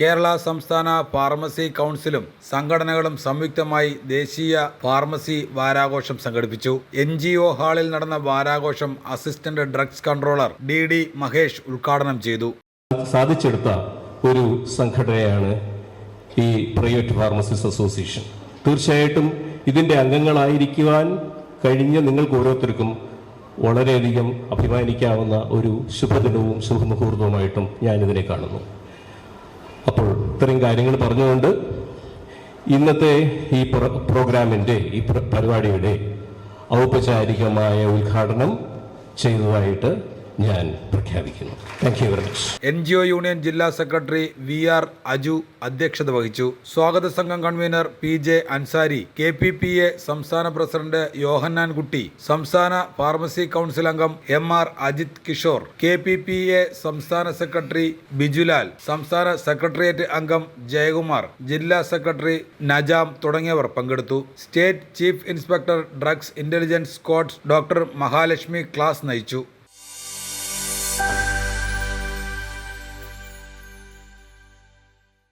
കേരള സംസ്ഥാന ഫാർമസി കൗൺസിലും സംഘടനകളും സംയുക്തമായി ദേശീയ ഫാർമസി വാരാഘോഷം സംഘടിപ്പിച്ചു. എൻ ജി ഒ ഹാളിൽ നടന്ന വാരാഘോഷം assistant drugs controller D D Mahesh ഉദ്ഘാടനം ചെയ്തു. സാധിച്ചെടുത്ത ഒരു സംഘടനയാണ് ഈ പ്രൈവറ്റ് ഫാർമസിസ്റ്റ് അസോസിയേഷൻ. തീർച്ചയായിട്ടും ഇതിന്റെ അംഗങ്ങളായിരിക്കുവാൻ കഴിഞ്ഞ നിങ്ങൾക്ക് ഓരോരുത്തർക്കും വളരെയധികം അഭിമാനിക്കാവുന്ന ഒരു ശുഭദിനവും ശുഭമുഹൂർത്തവുമായിട്ടും ഞാനിതിനെ കാണുന്നു. അപ്പോൾ ഇത്രയും കാര്യങ്ങൾ പറഞ്ഞുകൊണ്ട് ഇന്നത്തെ ഈ പ്രോഗ്രാമിന്റെ ഈ പരിപാടിയുടെ ഔപചാരികമായ ഉദ്ഘാടനം ചെയ്തതായിട്ട് ഞാൻ പ്രഖ്യാപിക്കുന്നു. Thank you very much N G O union ജില്ലാ സെക്രട്ടറി വി ആർ അജു അധ്യക്ഷത വഹിച്ചു. സ്വാഗത സംഘം convenor P J Ansari K P P A സംസ്ഥാന പ്രസിഡന്റ് യോഹന്നാൻ കുട്ടി സംസ്ഥാന ഫാർമസി കൗൺസിൽ അംഗം M R Ajith Kishore K P P A സംസ്ഥാന സെക്രട്ടറി ബിജുലാൽ സംസ്ഥാന സെക്രട്ടേറിയറ്റ് അംഗം ജയകുമാർ ജില്ലാ സെക്രട്ടറി നജാം തുടങ്ങിയവർ പങ്കെടുത്തു. State chief inspector drugs intelligence squad doctor Mahalakshmi class നയിച്ചു.